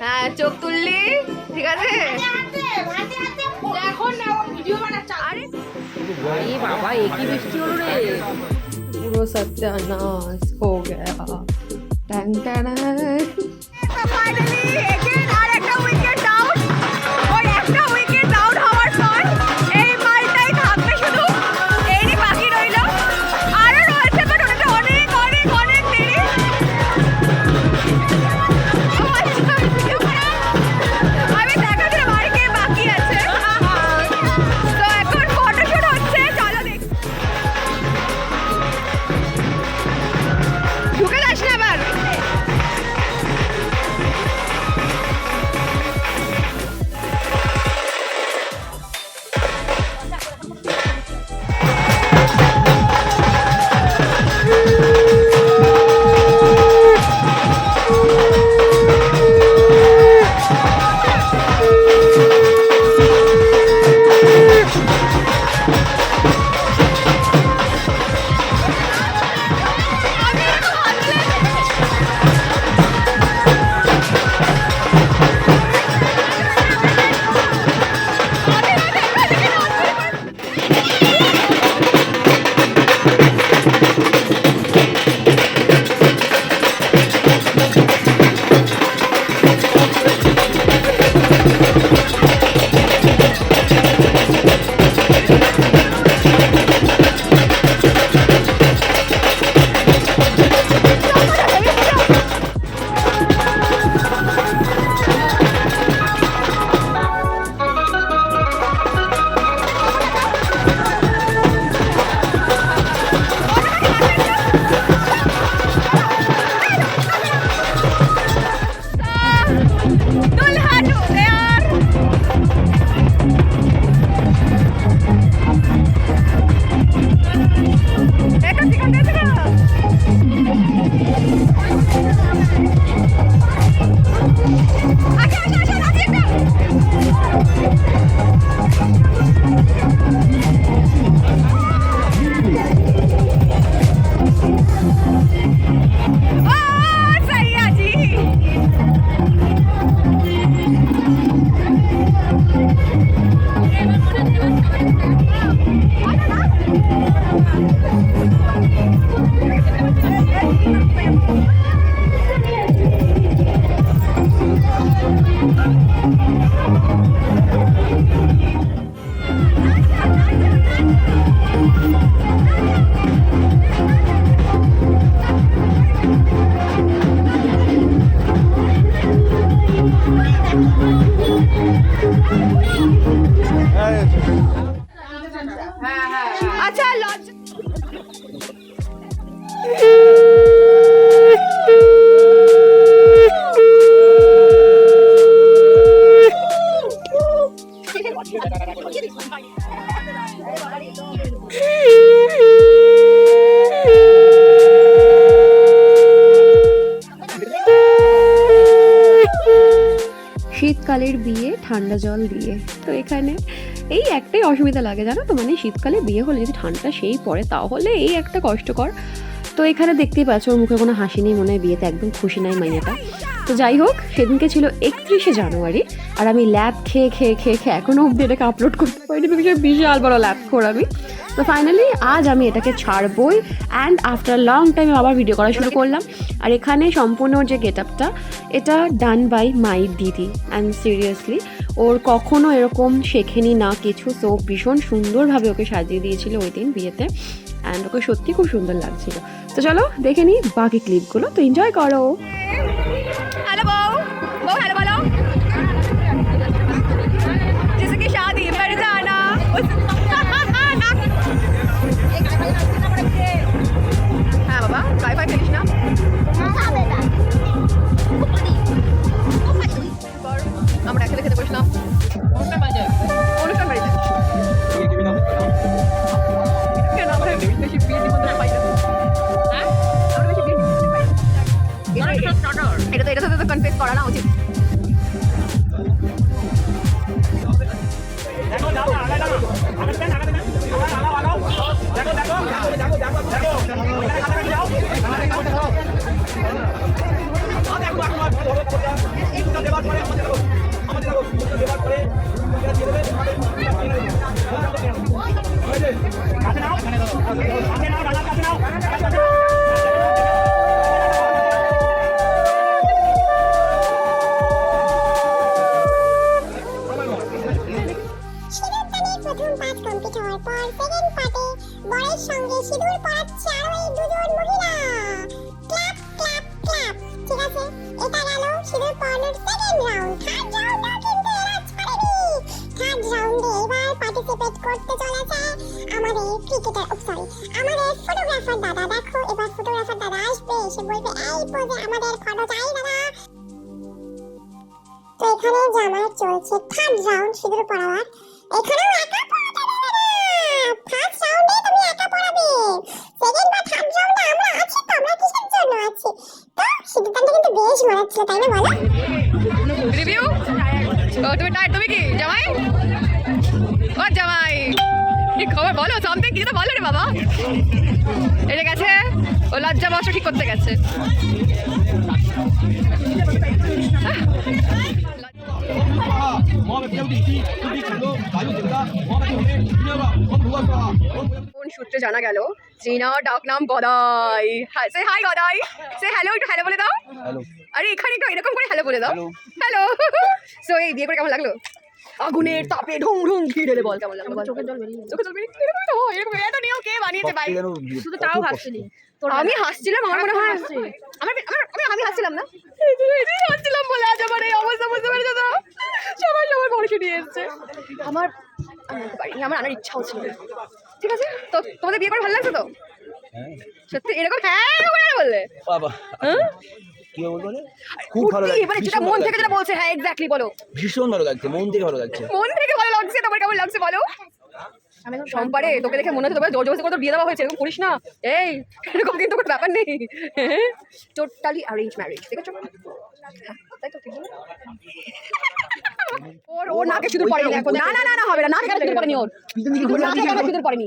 হ্যাঁ চোখ তুললি ঠিক আছে? আরে বাবা একই বৃষ্টি হলো রে? পুরো সত্যানাশ হো গয়া ট্যাং ট্যাং ফাইনালি শীতকালের বিয়ে, ঠান্ডা জল দিয়ে। তো এখানে এই একটাই অসুবিধা লাগে, জানো তো? মানে শীতকালে বিয়ে হলে যদি ঠান্ডা সেই পড়ে, তাহলে এই একটা কষ্টকর তো এখানে দেখতেই পাচ্ছ, ওর মুখে কোনো হাসি নেই, মনে হয় বিয়েতে একদম খুশি নাই মাইয়াটা। তো যাই হোক, সেদিনকে ছিল একত্রিশে জানুয়ারি, আর আমি ল্যাব খেয়ে খেয়ে খেয়ে খেয়ে এখনও অব্দি এটাকে আপলোড করতে পারিনি বিশাল বড় ল্যাব খোর আমি। তো ফাইনালি আজ আমি এটাকে ছাড়বই অ্যান্ড আফটার লং টাইম আবার ভিডিও করা শুরু করলাম। আর এখানে সম্পূর্ণ যে গেট আপটা এটা ডান বাই মাই দিদি। অ্যান্ড সিরিয়াসলি ওর কখনো এরকম শেখেনি না কিছু। সো ভীষণ সুন্দরভাবে ওকে সাজিয়ে দিয়েছিল ওই দিন বিয়েতে। অ্যান্ড ওকে সত্যি খুব সুন্দর লাগছিল। তো চলো দেখে নিই বাকি ক্লিপগুলো তো এনজয় করো। করতে চলেছে। আমাদের ক্রিকেটার সরি আমাদের ফটোগ্রাফার দাদা, দেখো, এবার ফটোগ্রাফার দাদা আসবে, এসে বলবে, এই পোজে আমাদের ফটো চাই দাদা? তো এখানে জামার চলছে থার্ড রাউন্ড সিঁদুর পড়াবার এখানেও একা তুমি কি, জামাই? ও জামাই। কি খবর বলো সামথিং কিছু তো বলো রে বাবা। এটা গেছে। ও লজ্জা বস্ত্র ঠিক করতে গেছে। কোন সূত্রে জানা গেল চীনা ডাক নাম গদাই। সে হাই গদাই। সে হ্যালো একটু হ্যালো বলে দাও। আরে এখানে একটু এরকম করে হ্যালো বলে দাও। হ্যালো সো এই বিয়ে করে কেমন লাগল? আগুনের তাপে ঢুং ঢুং ঘি ঢেলে বল কেমন লাগল বল। চোখের জল বেরিয়ে চোখে জল বেরিয়ে- এরকম তো এরকম এত নিয়ম কে বানিয়েছে? ভাই শুধু তাও তোর আমি হাসছিলাম আমার মনে হয় হাসছে। আমার আমি আমি হাসছিলাম না? হাসছিলাম বলে আজ আমার এই অবস্থা বুঝতে পেরেছ তো? সবাই সবার বড়কে নিয়ে এসছে। আমার আমি আনতে পারিনি আমার আনার ইচ্ছাও ছিল ঠিক আছে? তো তোমাদের বিয়ে করে ভালো লাগছে তো? সত্যি এরকম হ্যাঁ বলে বললে। বাবা। হ্যাঁ? কি বলব বলে? খুব ভালো লাগছে মানে যেটা মন থেকে যেটা বলছে হ্যাঁ এক্স্যাক্টলি বলো। ভীষণ ভালো লাগছে মন থেকে ভালো লাগছে। মন থেকে ভালো লাগছে তোমার কেমন লাগছে বলো? আমি এখন সম্পারে তোকে দেখে মনে হচ্ছে তোমার জোর জবরদস্তি বিয়ে দেওয়া হয়েছে এরকম করিস না। এই এরকম কিন্তু কোনো ব্যাপার নেই। টোটালি অ্যারেঞ্জ ম্যারেজ ঠিক আছে তাই তো ওর ওর নাকে সিঁদুর পড়েনি এখন না না না না হবে না নাকে কেন সিঁদুর পড়েনি ওর। নাকে কেন সিঁদুর পড়েনি?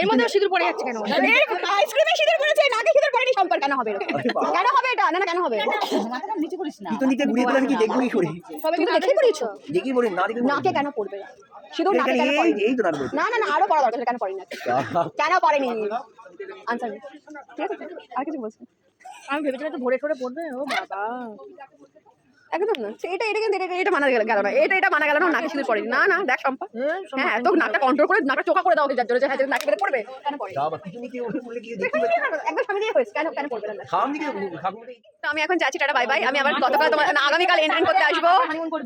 এর মধ্যে সিঁদুর পড়ে যাচ্ছে কেন? আইসক্রিমে সিঁদুর পড়েছে নাকে সিঁদুর পড়েনি সম্পর্ক কেন হবে? কেন হবে এটা? না না কেন হবে? নিচে করিস না। তুই নিচে ঘুরিয়ে দিলে কি দেখব কি করে? তুমি তো দেখেই পড়েছো? দেখি বলি না দেখি নাকে কেন পড়বে? সিঁদুর নাকে কেন এই এই তো না না না আরও পড়া দরকার কেন পড়েনি? কেন পড়েনি? আনসার ঠিক আছে? আর কিছু বলছি? আমি ভেবেছিলাম তো ভোরে ঠোরে পড়বে ও বাবা। একদম না। এটা এটা কিন্তু এটা এটা মানা গেল গেল না। এটা এটা মানা গেল না নাকে সিঁদুর পড়েনি। না না দেখ সম্পা হ্যাঁ তো নাকটা কন্ট্রোল করে নাকটা চোখা করে দাও যার জন্য হ্যাঁ নাকে বেড়ে পড়বে। কেন পড়ে? বাবা কিছু নিচে বলে কি দেখি একদম সামনে দিয়ে হয়েছে। কেন কেন পড়বে না? খাম দিকে তো আমি এখন যাচ্ছি টাটা বাই বাই আমি আবার গতকাল তোমার না, আগামীকাল এন্টার করতে আসব।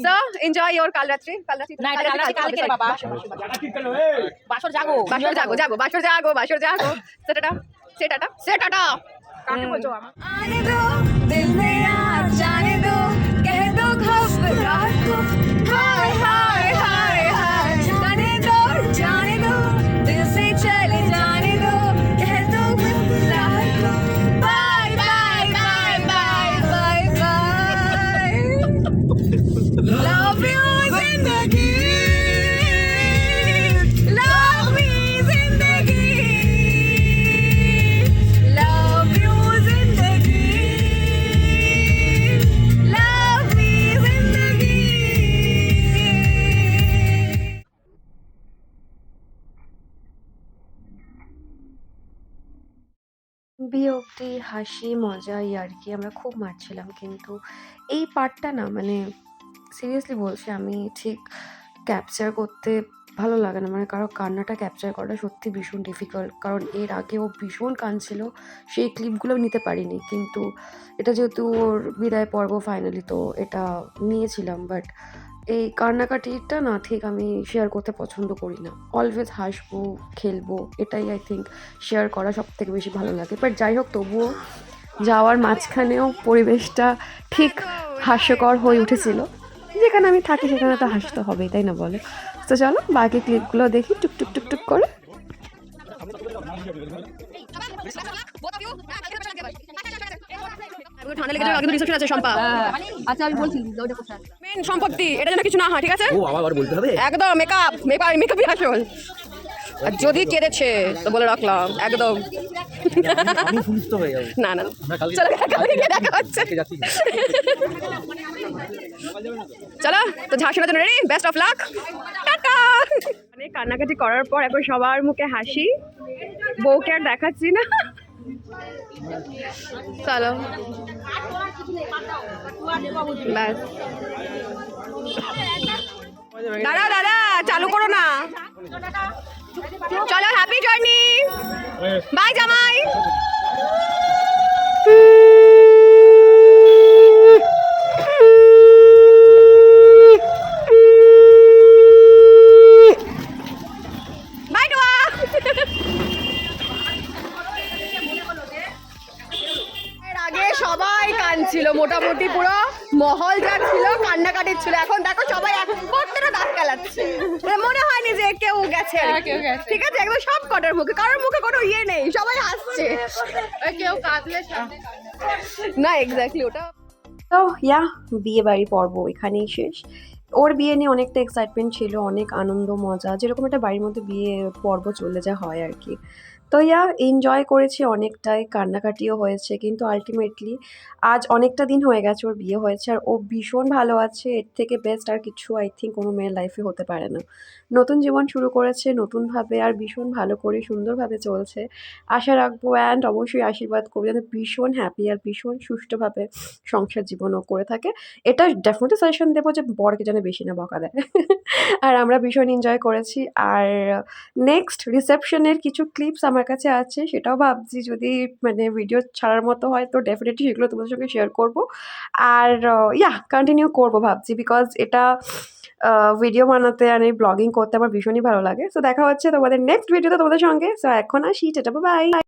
সো এনজয় ইওর কাল রাত্রি। কাল রাত্রি না, এটা কাল রাত্রি কালকে বাবা। বাসর জাগো বাসর। জাগো জাগো বাসর জাগো বাসর জাগো সেটাটা সেটাটা সেটাটা काफ़ी मज़ा हम्म। आने दो दिल হাসি মজা ইয়ার্কি আমরা খুব মারছিলাম, কিন্তু এই পার্টটা না মানে সিরিয়াসলি বলছি, আমি ঠিক ক্যাপচার করতে ভালো লাগে না। মানে কারও কান্নাটা ক্যাপচার করাটা সত্যি ভীষণ ডিফিকাল্ট কারণ এর আগে ও ভীষণ কাঁদছিল, সেই ক্লিপগুলো নিতে পারিনি। কিন্তু এটা যেহেতু ওর বিদায় পর্ব ফাইনালি তো এটা নিয়েছিলাম বাট এই কান্নাকাটিটা না ঠিক আমি শেয়ার করতে পছন্দ করি না অলওয়েজ হাসবো খেলব এটাই আই থিঙ্ক শেয়ার করা সব থেকে বেশি ভালো লাগে বাট যাই হোক তবুও যাওয়ার মাঝখানেও পরিবেশটা ঠিক হাস্যকর হয়ে উঠেছিল যেখানে আমি থাকি সেখানে তো হাসতে হবেই তাই না বলে তো চলো বাকি ক্লিপগুলো দেখি টুক টুক টুক টুক করে ঠান্ডা লেগে যাবে কিন্তু রিসেপশন আছে সম্পা আচ্ছা আমি বলছি ওটা কোথায়? মেন সম্পত্তি এটা যেন কিছু না হয় ঠিক আছে? ও বাবা আবার বলতে হবে? একদম মেকআপ মেকআপ মেকআপই আসল আর যদি কেঁদেছে তো বলে রাখলাম একদম। আমি সুস্থ হয়ে যাব। না না চলো দেখা হচ্ছে। চলো তো ঝাঁসির জন্য ready best of luck tata! মানে কান্নাকাটি করার পর এখন সবার মুখে হাসি। বউকে আর দেখাচ্ছি না। চলো দাদা দাদা চালু করো না। চলো হ্যাপি জার্নি বাই জামাই। ঠিক আছে একদম সব কটার মুখে। কারোর মুখে কোনো ইয়ে নেই সবাই হাসছে। কেউ কাঁদলে না এক্স্যাক্টলি ওটা তো ইয়া বিয়ে বাড়ি পর্ব এখানেই শেষ। ওর বিয়ে নিয়ে অনেকটা এক্সাইটমেন্ট ছিল অনেক আনন্দ মজা যেরকম একটা বাড়ির মধ্যে বিয়ে পর্ব চলে যা হয় আর কি। তো ইয়া এনজয় করেছি অনেকটাই, কান্নাকাটিও হয়েছে, কিন্তু আলটিমেটলি আজ অনেকটা দিন হয়ে গেছে ওর বিয়ে হয়েছে, আর ও ভীষণ ভালো আছে, এর থেকে বেস্ট আর কিছু আই থিঙ্ক কোনো মেয়ের লাইফে হতে পারে না। নতুন জীবন শুরু করেছে, নতুনভাবে আর ভীষণ ভালো করে, সুন্দরভাবে চলছে। আশা রাখব অ্যান্ড অবশ্যই আশীর্বাদ করব যাতে ভীষণ হ্যাপি আর ভীষণ সুষ্ঠুভাবে সংসার জীবনও করে থাকে। এটা ডেফিনেটলি সাজেশন দেবো যে বরকে যেন বেশি না বকা দেয়। আর আমরা ভীষণ এনজয় করেছি, আর নেক্সট রিসেপশনের কিছু ক্লিপস আমার কাছে আছে, সেটাও ভাবছি যদি মানে ভিডিও ছাড়ার মতো হয় তো ডেফিনেটলি সেগুলো তোমাদের সঙ্গে শেয়ার করব। আর ইয়া কন্টিনিউ করব ভাবছি বিকজ এটা ভিডিও বানাতে আর ব্লগিং করতে আমার ভীষণই ভালো লাগে। সো দেখা হচ্ছে তোমাদের নেক্সট ভিডিওতে তোমাদের সঙ্গে। সো এখন আসি এটা বাই